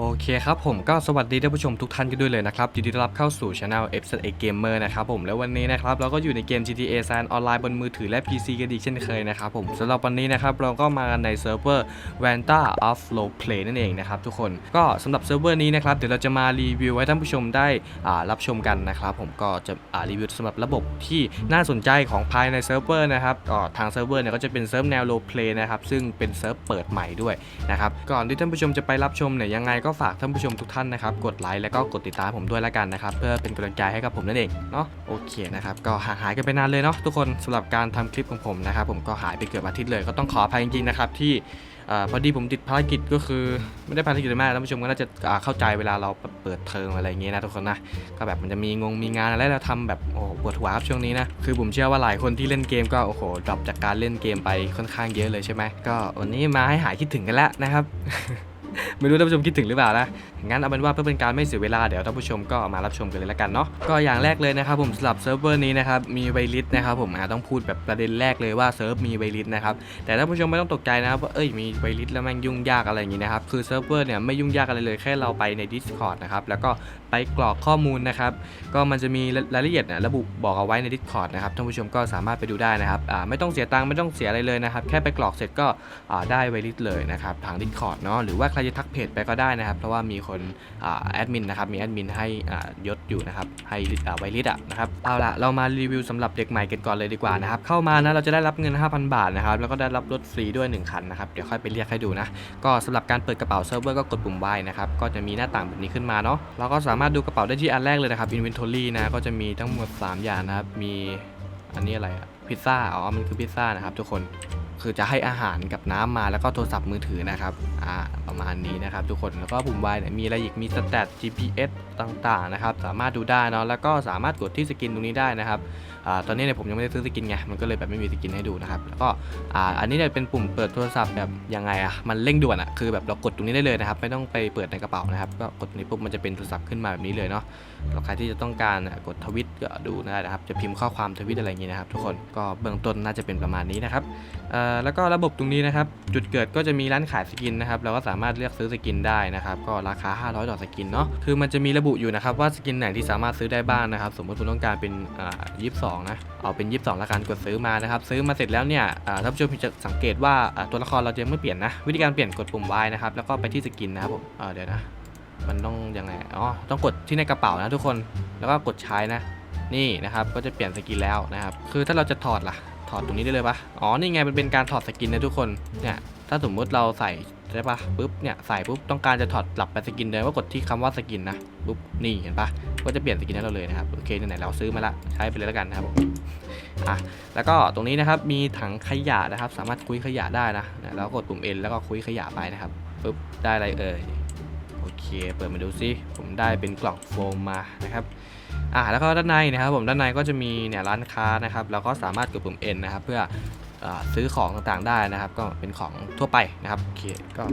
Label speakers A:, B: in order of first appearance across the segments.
A: โอเคครับผมก็สวัสดีท่านผู้ชมทุกท่านกันด้วยเลยนะครับยินดีต้อนรับเข้าสู่ช anel f อ a Gamer นะครับผมแล้ววันนี้นะครับเราก็อยู่ในเกม GTA San ออนไลน์บนมือถือและ PC กันอีกเช่นเคยนะครับผมสำหรับวันนี้นะครับเราก็มากันในเซิร์ฟเวอร์ Vanta of Low Play นั่นเองนะครับทุกคนก็สำหรับเซิร์ฟเวอร์นี้นะครับเดี๋ยวเราจะมารีวิวให้ท่านผู้ชมได้อ่ารับชมกันนะครับผมก็จะรีวิวสำหรับระบบที่น่าสนใจของภายในเซิร์ฟเวอร์นะครับก็ทางเซิร์ฟเวอร์เนี่ยก็จะเป็นเซิร์ฟแนว Low Play นะครับซึ่งเป็นเซิร์ฟเปิดใหม่ด้วยนะครับก่อนที่ท่านผู้ชมจะไปรับชมเนี่ยยังไงก็ก็ฝากท่านผู้ชมทุกท่านนะครับ กดไลค์แล้วก็กดติดตามผมด้วยแล้วกันนะครับ เพื่อเป็นกำลังใจให้กับผมนั่นเองเนาะโอเคนะครับ ก็ห่างหายกันไปนานเลยเนาะทุกคนสำหรับการทำคลิปของผมนะครับ ผมก็หายไปเกือบอาทิตย์เลยก็ต้องขออภัยจริงๆนะครับที่อพอดีผมติดภารกิจก็คือไม่ได้ภารกิจมากท่านผู้ชมก็น่าจะเข้าใจเวลาเราเปิดเทอมอะไรอย่างเงี้ยนะทุกคนนะก็แบบมันจะมีงงมีงานอะไรเราทำแบบโอ้ปวดหัวครับช่วงนี้นะคือผมเชื่อว่าหลายคนที่เล่นเกมก็โอ้โหดรอปจากการเล่นเกมไปค่อนข้างเยอะเลยใช่ไหมก็วันนี้มาให้หายคิดถึงกันแล้วนะครับ ไม่รู้ท่านผู้ชมคิดถึงหรือเปล่านะงั้นเอาเป็นว่าเพื่อเป็นการไม่เสียเวลาเดี๋ยวท่านผู้ชมก็มารับชมกันเลยละกันเนาะก็อย่างแรกเลยนะครับผมสำหรับเซิร์ฟเวอร์นี้นะครับมีไวลิสนะครับผมอาต้องพูดแบบประเด็นแรกเลยว่าเซิร์ฟมีไวลิสนะครับแต่ท่านผู้ชมไม่ต้องตกใจนะครับว่าเอ้ยมีไวลิสแล้วม่งยุ่งยากอะไรอย่างงี้นะครับคือเซิร์ฟเวอร์เนี่ยไม่ยุ่งยากอะไรเลยแค่เราไปใน Discord นะครับแล้วก็ไปกรอกข้อมูลนะครับก็มันจะมีรายละเอียดเนี่ยระบุบอกเอาไว้ใน Discord นะครับท่านผู้ชมก็สามารถไปดูได้นะครับไม่ต้องเสียตังค์ไม่ต้องเสียอะไรเลยนะครับแค่ไปกรอกเสร็จก็ได้ไวลิสเลยนะครับทาง Discord เนาะหรือว่าใครจะทักเพจไปก็ได้นะครับ เพราะว่ามีคนแอดมินนะครับ มีแอดมินให้ยศอยู่นะครับ ให้ไวลิสอะนะครับ เอาละเรามารีวิวสำหรับเด็กใหม่กันก่อนเลยดีกว่านะครับ เข้ามานะเราจะได้รับเงิน 5,000 บาทนะครับ แล้วก็ได้รับรถฟรีด้วย 1 คันนะครับ เดี๋ยวค่อยไปเรียกให้ดูนะ ก็สำหรับการเปิดกระเป๋าเซิร์ฟเวอร์ก็กดปุ่ม Y นะครับ ก็จะมีหน้าต่างแบบนี้ขึ้นมาเนาะ เราก็สามารถดูกระเป๋าได้ที่อันแรกเลยนะครับ Inventory นะ ก็จะมีทั้งหมด 3 อย่างนะครับ มีอันนี้อะไรอะพิซซ่า อ๋อ มันคือพิซซ่านะครับทุกคน คือจะให้อาหารกับน้ำมาแล้วก็โทรศัพท์มือถือนะครับอ่าประมาณนี้นะครับ ทุกคนแล้วก็ปุ่ม Y เนี่ยมีอะไรอีกมีสแตท GPS ต่างๆนะครับสามารถดูได้เนาะแล้วก็สามารถกดที่สกินตรงนี้ได้นะครับตอนนี้เนี่ยผมยังไม่ได้ซื้อสกินไงมันก็เลยแบบไม่มีสกินให้ดูนะครับแล้วก็อ,อันนี้เนี่ยเป็นปุ่มเปิดโทรศัพท์แบบยังไงอะมันเร่งด่วนอะคือแบบเรากดตรงนี้ได้เลยนะครับไม่ต้องไปเปิดในกระเป๋านะครับก็กดตรงนี้ปุ๊บมันจะเป็นโทรศัพท์ขึ้นมาแบบนี้เลยเนาะแล้วใครที่จะต้องการกดทวิตก็ดูได้นะครับจะพิมพ์ข้อความทวิตอะไรอย่างงี้นะครับทุกคนก็เบื้องต้นน่าจะเป็นประมาณนี้นะครับแล้วก็ระบบตรงนี้นะครับจุดเกิดก็จะมีร้านขายสกินนะครับเราก็สามารถเลือกซื้อสกินได้นะครับก็ราคา 500ต่อสกินเนาะคือมันจะมีระบุอยู่นะครับว่าสกินไหนที่สามารถซื้อได้บ้างนะครับสมมติคุณต้องการเป็นอ่า22 นะ เอาเป็น 22 ละกันกดซื้อมานะครับ ซื้อมาเสร็จแล้วเนี่ยท่านผู้ชมจะสังเกตว่าตัวละครเราจะไม่เปลี่ยนนะ วิธีการเปลี่ยนกดปุ่ม Y นะครับ แล้วก็ไปที่สกินนะครับผมเเดี๋ยวนะ มันต้องยังไง อ๋อ ต้องกดที่ในกระเป๋านะทุกคน แล้วก็กดใช้นะ นี่นะครับ ก็จะเปลี่ยนสกินแล้วนะครับ คือถ้าเราจะถอดล่ะ ถอดตรงนี้ได้เลยปะอ๋อ นี่ไง มันเป็นการถอดสกินนะทุกคน เนี่ย ถ้าสมมุติเราใส่ ใช่ปะปุ๊บเนี่ยใส่ปุ๊บต้องการจะถอดกลับไปสกินเดิมก็กดที่คำว่าสกินนะปุ๊บนี่เห็นปะก็จะเปลี่ยนสกินให้เราเลยนะครับโอเคไหนๆเราซื้อมาละใช้ไปเลยแล้วกันนะครับผมอะแล้วก็ตรงนี้นะครับมีถังขยะนะครับ สามารถคุยขยะได้นะแล้วกดปุ่ม N แล้วก็คุยขยะไปนะครับปุ๊บได้อะไรเอ่ยโอเค เปิดมาดูซิผมได้เป็นกล่องโฟมมานะครับอ่าแล้วก็ด้านในนะครับผมด้านในก็จะมีเนี่ยร้านค้านะครับแล้วก็สามารถกดปุ่ม N นะครับ เพื่อ ซื้อของต่างๆได้นะครับ ก็เป็นของทั่วไปนะครับโอเคก็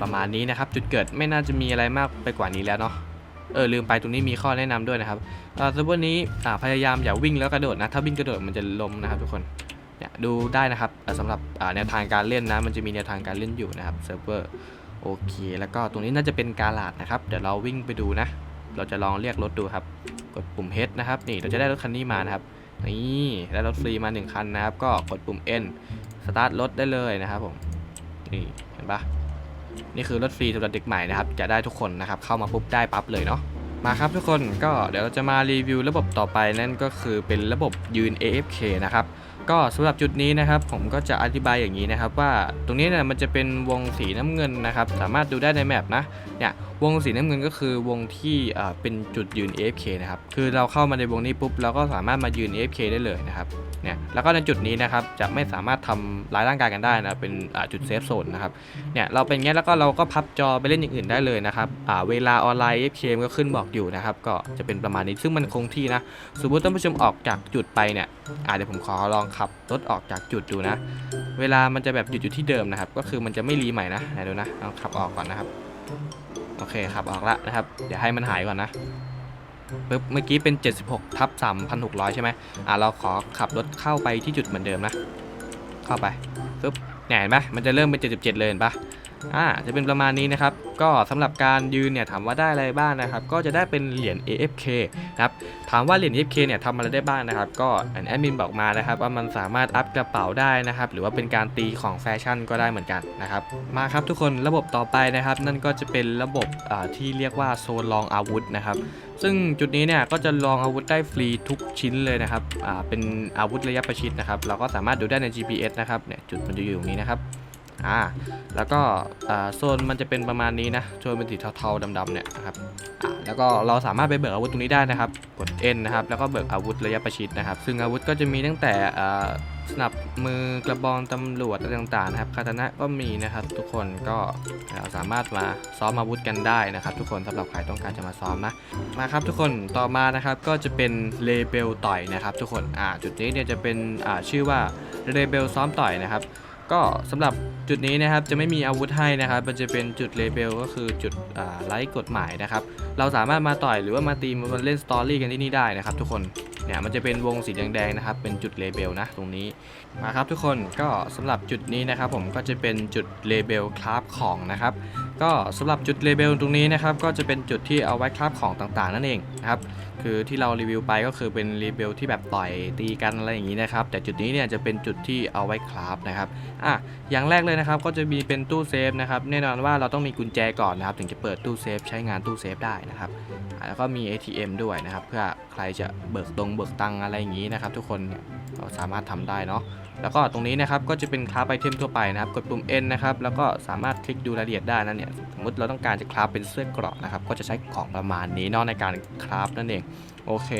A: ประมาณนี้นะครับ จุดเกิดไม่น่าจะมีอะไรมากไปกว่านี้แล้วเนาะเออลืมไปตรงนี้มีข้อแนะนำด้วยนะครับเอ่อสำหรับวันนี้อ่าพยายามอย่าวิ่งแล้วกระโดดนะถ้าวิ่งกระโดดมันจะล้มนะครับทุกคนเนี่ยดูได้นะครับแต่สำหรับแนวทางการเล่นนะมันจะมีแนวทางการเล่นอยู่นะครับเซิร์ฟเวอร์โอเค แล้วก็ตรงนี้น่าจะเป็นกาลาดนะครับ เดี๋ยวเราวิ่งไปดูนะ เราจะลองเรียกรถดูครับ กดปุ่ม H นะครับ นี่เราจะได้รถคันนี้มานะครับ นี่ได้รถฟรีมา1คันนะครับ ก็กดปุ่ม N สตาร์ทรถได้เลยนะครับผมนี่เห็นปะนี่คือรถฟรีสำหรับเด็กใหม่นะครับ จะได้ทุกคนนะครับ เข้ามาปุ๊บได้ปั๊บเลยเนาะมาครับทุกคนก็เดี๋ยวเราจะมารีวิวระบบต่อไปนั่นก็คือเป็นระบบยืน AFK นะครับ ก็สำหรับจุดนี้นะครับ ผมก็จะอธิบายอย่างนี้นะครับ ว่าตรงนี้เนี่ยมันจะเป็นวงสีน้ำเงินนะครับ สามารถดูได้ในแมปนะเนี่ยวงสีน้ำเงินก็คือวงที่เป็นจุดยืน AFK นะครับคือเราเข้ามาในวงนี้ปุ๊บเราก็สามารถมายืน AFK ได้เลยนะครับเนี่ยแล้วก็ในจุดนี้นะครับจะไม่สามารถทำร้ายร่างกายกันได้นะเป็นจุดเซฟโซนนะครับเนี่ยเราเป็นงี้แล้วก็เราก็พับจอไปเล่นอย่างอื่นได้เลยนะครับเวลาออนไลน์ AFK ก็ขึ้นบอกอยู่นะครับก็จะเป็นประมาณนี้ซึ่งมันคงที่นะสมมติท่านผู้ชมออกจากจุดไปเนี่ยอาเดี๋ยวผมขอลองขับรถออกจากจุดดูนะ เวลามันจะแบบหยุดอยู่ที่เดิมนะครับ ก็คือมันจะไม่รีใหม่นะไหนดูนะเอาขับออกก่อนนะครับ โอเคขับออกละนะครับ เดี๋ยวให้มันหายก่อนนะปึ๊บเมื่อกี้เป็น 76ทับ3,600 ใช่ไหมอ่าเราขอขับรถเข้าไปที่จุดเหมือนเดิมนะ เข้าไปปึ๊บเนี่ยเห็นไหมมันจะเริ่มเป็น 77 เลยเห็นปะ อ่าจะเป็นประมาณนี้นะครับ ก็สำหรับการยืนเนี่ยถามว่าได้อะไรบ้างนะครับ ก็จะได้เป็นเหรียญ AFK นะครับ ถามว่าเหรียญ AFK เนี่ยทำอะไรได้บ้างนะครับ ก็อันแอดมินบอกมานะครับ ว่ามันสามารถอัพกระเป๋าได้นะครับ หรือว่าเป็นการตีของแฟชั่นก็ได้เหมือนกันนะครับ มาครับทุกคนระบบต่อไปนะครับ นั่นก็จะเป็นระบบอ่าที่เรียกว่าโซนลองอาวุธนะครับ ซึ่งจุดนี้เนี่ยก็จะลองอาวุธได้ฟรีทุกชิ้นเลยนะครับอ่าเป็นอาวุธระยะประชิดนะครับ เราก็สามารถดูได้ใน GPS นะครับ เนี่ยจุดมันจะอยู่ตรงนี้นะครับ อ่าแล้วก็โซนมันจะเป็นประมาณนี้นะโซนเป็นสีเทาๆดำๆเนี่ยนะครับอ่าแล้วก็เราสามารถไปเบิกอาวุธตรงนี้ได้นะครับกด N นะครับแล้วก็เบิกอาวุธระยะประชิดนะครับ ซึ่งอาวุธก็จะมีตั้งแต่สนับมือกระบองตำรวจอะไรต่างๆนะครับคาตานะก็มีนะครับ ทุกคนก็เราสามารถมาซ้อมอาวุธกันได้นะครับ ทุกคนสำหรับใครต้องการจะมาซ้อมนะมาครับทุกคนต่อมานะครับก็จะเป็นเลเบลต่อยนะครับ ทุกคนอ่าจุดนี้เนี่ยจะเป็นอ่าชื่อว่าเลเบลซ้อมต่อยนะครับ ก็สำหรับ จุดนี้นะครับจะไม่มีอาวุธให้นะครับ มันจะเป็นจุดเลเบลก็คือจุดไลท์กฎหมายนะครับ เราสามารถมาต่อยหรือว่ามาตีมันเล่นสตอรี่กันที่นี่ได้นะครับ ทุกคนเนี่ยมันจะเป็นวงสีแดงๆนะครับ เป็นจุดเลเบลนะตรงนี้มาครับทุกคนก็สำหรับจุดนี้นะครับ ผมก็จะเป็นจุดเลเบลคราฟของนะครับ ก็สำหรับจุดเลเบลตรงนี้นะครับก็จะเป็นจุดที่เอาไว้คราฟของต่างๆ นั่นเองนะครับคือที่เรารีวิวไปก็คือเป็นเลเบลที่แบบต่อยตีกันอะไรอย่างนี้นะครับแต่จุดนี้เนี่ยจะเป็นจุดที่เอาไว้คราฟนะครับอะอย่างแรกเลยนะครับก็จะมีเป็นตู้เซฟนะครับแน่นอนว่าเราต้องมีกุญแจก่อนนะครับถึงจะเปิดตู้เซฟใช้งานตู้เซฟได้นะครับแล้วก็มี ATM ด้วยนะครับเพื่อใครจะเบิกตรงเบิกตังอะไรอย่างนี้นะครับทุกคนเราสามารถทำได้เนาะแล้วก็ตรงนี้นะครับก็จะเป็นคราฟไอเทมทั่วไปนะครับกดปุ่ม N นะครับแล้วก็สามารถคลิกดูรายละเอียดได้นั่นเนี่ยสมมติเราต้องการจะคราฟเป็นเสื้อเกราะนะครับ ก็จะใช้ของประมาณนี้เนอกในการคราฟนั่นเองโอเค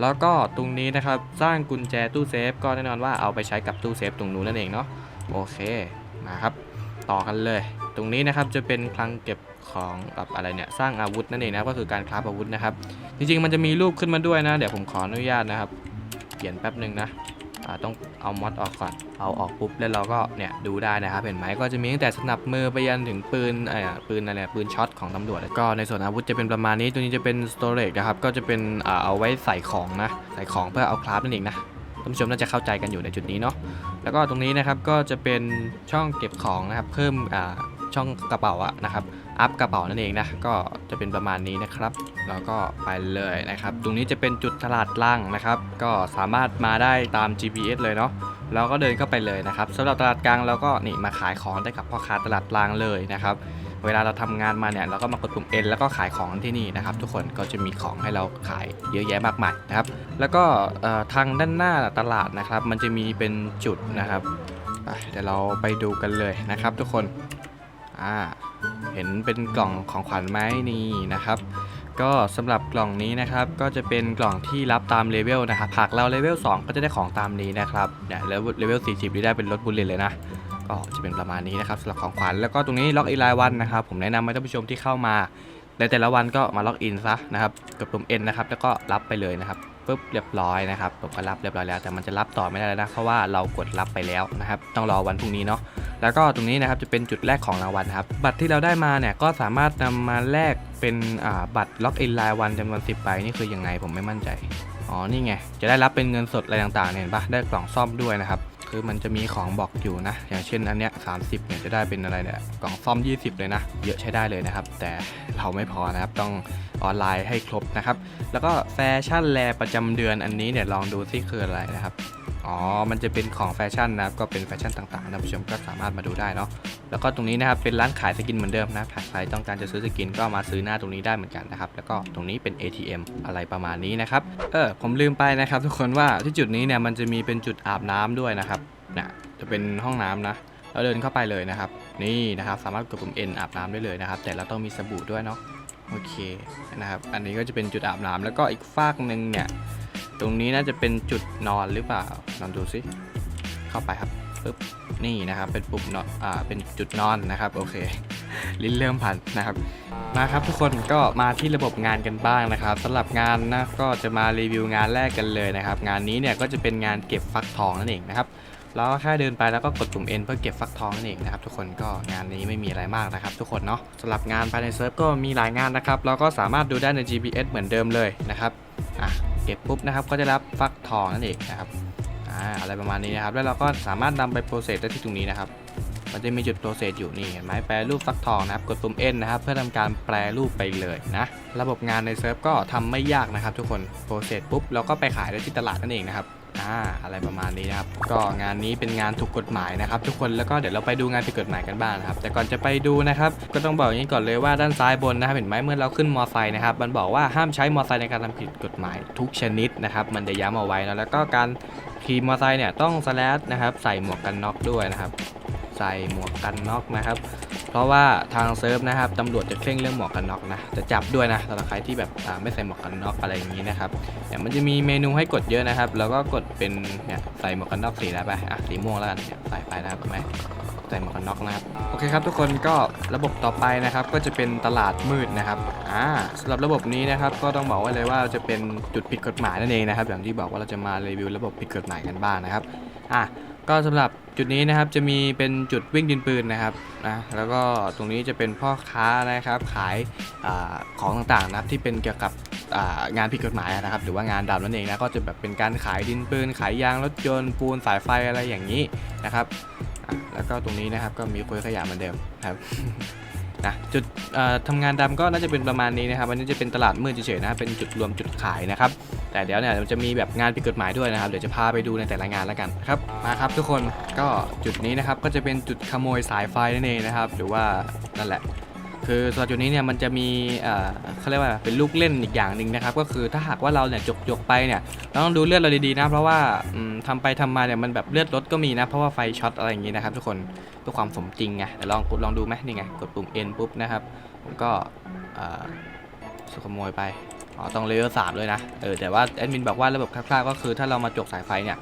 A: แล้วก็ตรงนี้นะครับสร้างกุญแจตู้เซฟก็แน่นอนว่าเอาไปใช้กับตู้เซฟตรงนู้นนั่นเองเนาะโอเคมาครับต่อกันเลย ตรงนี้นะครับจะเป็นคลังเก็บของกับอะไรเนี่ยสร้างอาวุธนั่นเองนะก็คือการคราฟอาวุธนะครับ จริงๆ มันจะมีรูปขึ้นมาด้วยนะ เดี๋ยวผมขออนุญาตนะครับเขียนแป๊บหนึ่งนะ ต้องเอามอดออกก่อน เอาออกปุ๊บแล้วเราก็เนี่ยดูได้นะครับเห็นไหมก็จะมีตั้งแต่สนับมือไปยันถึงปืนเอ่อปืนอะไรปืนช็อตของตำรวจแล้วก็ในส่วนอาวุธจะเป็นประมาณนี้ตัวนี้จะเป็นสโตร g e นะครับก็จะเป็นอ่าเอาไว้ใส่ของนะใส่ของเพื่อเอาคราฟนั่นเองนะท่านผู้ชมน่าจะเข้าใจกันอยู่ในจุดนี้เนาะแล้วก็ตรงนี้นะครับก็จะเป็นช่องเก็บของนะครับเพิ่มอ่าช่องกระเป๋าอะนะครับอัพกระเป๋านั่นเองนะก็จะเป็นประมาณนี้นะครับ แล้วก็ไปเลยนะครับ ตรงนี้จะเป็นจุดตลาดล่างนะครับ ก็สามารถมาได้ตาม GPS เลยเนาะเราก็เดินเข้าไปเลยนะครับสำหรับตลาดกลางเราก็นี่มาขายของได้กับพ่อค้าตลาดกลางเลยนะครับ เวลาเราทำงานมาเนี่ยเราก็มากดปุ่ม N แล้วก็ขายของที่นี่นะครับ ทุกคนก็จะมีของให้เราขายเยอะแยะมากมายนะครับ แล้วก็ทางด้านหน้าตลาดนะครับ มันจะมีเป็นจุดนะครับเดี๋ยวเราไปดูกันเลยนะครับ ทุกคนอ่าเห็นเป็นกล่องของขวัญไหมนี่นะครับ ก็สำหรับกล่องนี้นะครับก็จะเป็นกล่องที่รับตามเลเวลนะครับหากเราเลเวล2ก็จะได้ของตามนี้นะครับเนี่ยแล้วเลเวล40นี่ได้เป็นรถบุลเลตเลยนะก็จะเป็นประมาณนี้นะครับสำหรับของขวัญแล้วก็ตรงนี้ล็อกอินรายวันนะครับผมแนะนำให้ท่านผู้ชมที่เข้ามา ในแต่ละวันก็มาล็อกอินซะนะครับกับปุ่ม N นะครับแล้วก็รับไปเลยนะครับปุ๊บเรียบร้อยนะครับผมก็รับเรียบร้อยแล้วแต่มันจะรับต่อไม่ได้แล้วนะเพราะว่าเรากดรับไปแล้วนะครับต้องรอวันพรุ่งนี้เนาะแล้วก็ตรงนี้นะครับจะเป็นจุดแรกของรางวัลครับบัตรที่เราได้มาเนี่ยก็สามารถนำมาแลก เป็นบัตรล็อกอินรายวันจำนวน10ใบนี่คืออยังไงผมไม่มั่นใจ อ๋อ นี่ไง จะได้รับเป็นเงินสดอะไรต่างๆเนี่ยเห็นปะได้กล่องซ่อมด้วยนะครับ คือมันจะมีของบอกอยู่นะ อย่างเช่นอันเนี้ย30เนี่ยจะได้เป็นอะไรเนี่ย กล่องซ่อม 20 เลยนะ เยอะใช้ได้เลยนะครับ แต่เราไม่พอนะครับ ต้องออนไลน์ให้ครบนะครับ แล้วก็แฟชั่นแลประจำเดือนอันนี้เนี่ยลองดูซิคืออะไรนะครับ อ๋อ มันจะเป็นของแฟชั่นนะครับ ก็เป็นแฟชั่นต่างๆท่านผู้ชมก็สามารถมาดูได้เนาะ แล้วก็ตรงนี้นะครับเป็นร้านขายสกินเหมือนเดิมนะหากใครต้องการจะซื้อสกินก็มาซื้อหน้าตรงนี้ได้เหมือนกันนะครับ แล้วก็ตรงนี้เป็น ATM อะไรประมาณนี้นะครับ เออ ผมลืมไปนะครับ ทุกคนว่าที่จุดนี้เนี่ยมันจะมีเป็นจุดอาบน้ำด้วยนะครับเนี่ยจะเป็นห้องน้ำนะเราเดินเข้าไปเลยนะครับ นี่นะครับสามารถกดปุ่ม N อาบน้ำได้เลยนะครับ แต่เราต้องมีสบู่ด้วยเนาะ โอเคนะครับ อันนี้ก็จะเป็นจุดอาบน้ำแล้วก็อีกฟากหนึ่งเนี่ย ตรงนี้น่าจะเป็นจุดนอนหรือเปล่าลองดูสิเข้าไปครับปึ๊บนี่นะครับเป็นปุ่มนอนอ่าเป็นจุดนอนนะครับโอเคลิ้นเริ่มพันนะครับมาครับทุกคนก็มาที่ระบบงานกันบ้างนะครับสำหรับงานนะก็จะมารีวิวงานแรกกันเลยนะครับ งานนี้เนี่ยก็จะเป็นงานเก็บฟักทองนั่นเองนะครับแล้วแค่เดินไปแล้วก็กดปุ่ม N เพื่อเก็บฟักทองนั่นเองนะครับทุกคนก็งานนี้ไม่มีอะไรมากนะครับ ทุกคนเนาะสำหรับงานภายในเซิร์ฟก็มีหลายงานนะครับเราก็สามารถดูได้ใน GPS เหมือนเดิมเลยนะครับอะ เก็บปุ๊บนะครับ ก็จะรับฟักทองนั่นเองนะครับอ่าอะไรประมาณนี้นะครับ แล้วเราก็สามารถนำไปโปรเซสได้ที่ตรงนี้นะครับ มันจะมีจุดโปรเซสอยู่นี่เห็นไหมแปรรูปฟักทองนะครับ กดปุ่ม N นะครับ เพื่อทำการแปรรูปไปเลยนะ ระบบงานในเซิร์ฟก็ทำไม่ยากนะครับ ทุกคนโปรเซสปุ๊บเราก็ไปขายได้ที่ตลาดนั่นเองนะครับอ่าอะไรประมาณนี้นะครับ ก็งานนี้เป็นงานถูกกฎหมายนะครับ ทุกคนแล้วก็เดี๋ยวเราไปดูงานผิดกฎหมายกันบ้างนะครับ แต่ก่อนจะไปดูนะครับ ก็ต้องบอกอย่างนี้ก่อนเลยว่าด้านซ้ายบนนะครับเห็นไหมเมื่อเราขึ้นมอไซค์นะครับ มันบอกว่าห้ามใช้มอไซค์ในการทำผิดกฎหมายทุกชนิดนะครับ มันจะย้ำเอาไว้นะแล้วก็การขี่มอไซค์เนี่ยต้องสแลดนะครับ ใส่หมวกกันน็อกด้วยนะครับ ใส่หมวกกันน็อกนะครับ เพราะว่าทางเซิร์ฟนะครับตำรวจจะเคร่งเรื่องหมวกกันน็อกนะจะจับด้วยนะสำหรับใครที่แบบไม่ใส่หมวกกันน็อกอะไรอย่างนี้นะครับเนี่ยมันจะมีเมนูให้กดเยอะนะครับ แล้วก็กดเป็นเนี่ยใส่หมวกกันน็อกสีอะไรไปอะสีม่วงแล้วกันเนี่ยใส่ไปนะครับเห็นไหมใส่หมวกกันน็อกนะครับโอเคครับทุกคนก็ระบบต่อไปนะครับก็จะเป็นตลาดมืดนะครับอ่าสำหรับระบบนี้นะครับก็ต้องบอกไว้เลยว่าจะเป็นจุดผิดกฎหมายนั่นเองนะครับอย่างที่บอกว่าเราจะมารีวิวระบบผิดกฎหมายกันบ้างนะครับอะ ก็สำหรับจุดนี้นะครับจะมีเป็นจุดวิ่งดินปืนนะครับนะแล้วก็ตรงนี้จะเป็นพ่อค้านะครับขายอของต่างๆนะครับที่เป็นเกี่ยวกับงานผิดกฎหมายนะครับ หรือว่างานดำนั่นเองนะก็จะแบบเป็นการขายดินปืน ขายยางรถยนต์ปูนสายไฟอะไรอย่างนี้นะครับแล้วก็ตรงนี้นะครับก็มีคุยขยะเหมือนเดิมครับนะจุดทำงานดำก็น่าจะเป็นประมาณนี้นะครับอันนี้จะเป็นตลาดมืดเฉยๆนะเป็นจุดรวมจุดขายนะครับ แต่เดี๋ยวเนี่ยมันจะมีแบบงานผิดกฎหมายด้วยนะครับ เดี๋ยวจะพาไปดูในแต่ละงานแล้วกันครับ มาครับทุกคนก็จุดนี้นะครับก็จะเป็นจุดขโมยสายไฟนั่นเองนะครับ หรือว่านั่นแหละ คือสำหรับจุดนี้เนี่ยมันจะมีเอ่อเขาเรียกว่าเป็นลูกเล่นอีกอย่างหนึ่งนะครับ ก็คือถ้าหากว่าเราเนี่ยจกจกๆไปเนี่ยเราต้องดูเลือดเราดีๆนะเพราะว่าอืมทำไปทำมาเนี่ยมันแบบเลือดลดก็มีนะเพราะว่าไฟช็อตอะไรอย่างนี้นะครับ ทุกคนเพื่อความสมจริงไงเดี๋ยวลองกดลองดูไหมนี่ไงกดปุ่ม N ปุ๊บนะครับผมก็เอ่อสุขโมยไป อ๋อต้องเลเวลสามด้วยนะ เออแต่ว่าแอดมินบอกว่าระบบคร่าวๆก็คือถ้าเรามาจกสายไฟเนี่ย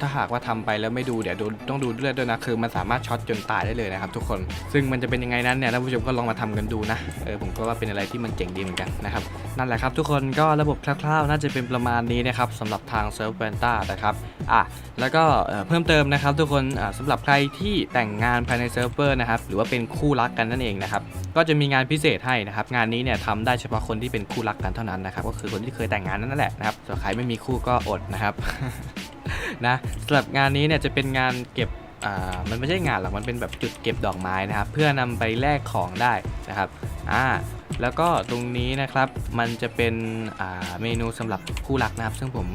A: ถ้าหากว่าทำไปแล้วไม่ดูเดี๋ยวดูต้องดูเลือดด้วยนะคือมันสามารถช็อตจนตายได้เลยนะครับทุกคน ซึ่งมันจะเป็นยังไงนั้นเนี่ยท่านผู้ชมก็ลองมาทำกันดูนะเออผมก็ว่าเป็นอะไรที่มันเจ๋งดีเหมือนกันนะครับนั่นแหละครับทุกคนก็ระบบคร่าวๆน่าจะเป็นประมาณนี้นะครับสำหรับทางเซิร์ฟเวนต้านะครับอะแล้วก็เพิ่มเติมนะครับทุกคนอ่าสำหรับใครที่แต่งงานภายในเซิร์ฟเวอร์นะครับหรือว่าเป็นคู่รักกันนั่นเองนะครับก็จะมีงานพิเศษให้นะครับงานนี้เนี่ยทำได้เฉพาะคนที่เป็นคู่รักกันเท่านั้นนะครับก็คือคนที่เคยแต่งงานนั่นแหละนะครับส่วนใครไม่มีคู่ก็อดนะครับ นะสำหรับงานนี้เนี่ยจะเป็นงานเก็บอ่ามันไม่ใช่งานหรอกมันเป็นแบบจุดเก็บดอกไม้นะครับ เพื่อนำไปแลกของได้นะครับอ่าแล้วก็ตรงนี้นะครับมันจะเป็นอ่าเมนูสำหรับคู่รักนะครับ ซึ่งผม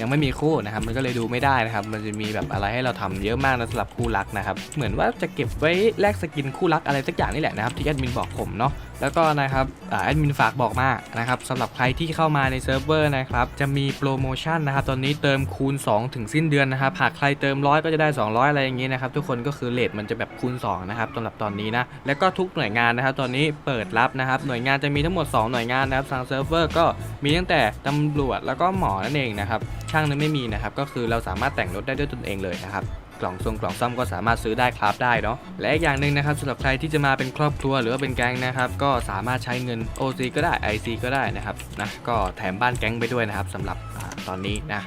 A: ยังไม่มีคู่นะครับมันก็เลยดูไม่ได้นะครับมันจะมีแบบอะไรให้เราทำเยอะมากนะสำหรับคู่รักนะครับเหมือนว่าจะเก็บไว้แลกสกินคู่รักอะไรสักอย่างนี่แหละนะครับที่แอดมินบอกผมเนาะแล้วก็นะครับแอดมินฝากบอกมานะครับสำหรับใครที่เข้ามาในเซิร์ฟเวอร์นะครับจะมีโปรโมชั่นนะครับตอนนี้เติมคูณ 2 ถึงสิ้นเดือนนะครับหากใครเติมร้อยก็จะได้ 200 อะไรอย่างนี้นะครับทุกคนก็คือเลทมันจะแบบคูณ2นะครับสำหรับตอนนี้นะแล้วก็ทุกหน่วยงานนะครับตอนนี้เปิดรับนะครับหน่วยงานจะมีทั้งหมด 2 หน่วยงานนะครับทางเซิร์ฟเวอร์ก็มีตั้งแต่ตำรวจแล้วก็หมอนั่นเองนะครับช่างนั้นไม่มีนะครับ ก็คือเราสามารถแต่งรถได้ด้วยตนเองเลยนะครับกล่องทรงกล่องซ่อมก็สามารถซื้อได้ครับได้เนาะและอีกอย่างหนึ่งนะครับสำหรับใครที่จะมาเป็นครอบครัวหรือว่าเป็นแก๊งนะครับ ก็สามารถใช้เงิน OC ก็ได้ IC ก็ได้นะครับนะก็แถมบ้านแก๊งไปด้วยนะครับสำหรับอตอนนี้นะ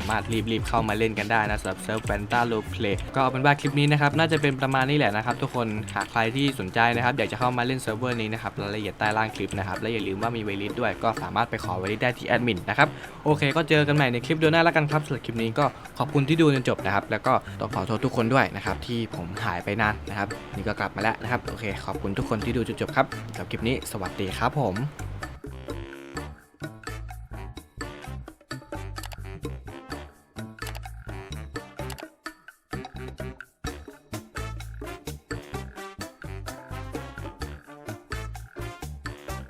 A: ามารถรีบๆเข้ามาเล่นกันได้นะสำหรับเซิร์ฟแฟนตาโลเพลก็เอาเป็นว่าคลิปนี้นะครับน่าจะเป็นประมาณนี้แหละนะครับทุกคนหากใครที่สนใจนะครับอยากจะเข้ามาเล่นเซิร์ฟเวอร์นี้นะครับรายละเอียดใต้ล่างคลิปนะครับและอย่าลืมว่ามีเวลิสด้วยก็สามารถไปขอเวลิสได้ที่แอดมินนะครับโอเค ก็เจอกันใหม่ในคลิปเดือนหน้าแล้วกันครับสำหรับคลิปนี้ก็ขอบคุณที่ดูจนจบนะครับแล้วก็ต้องขอโทษทุกคนด้วยนะครับที่ผมหายไปนานนะครับนี่ก็กลับมาแล้วนะครับโอเค ขอบคุณทุกคนที่ดูจนจบครับสำหรับคลิปนี้สวัสดีครับผม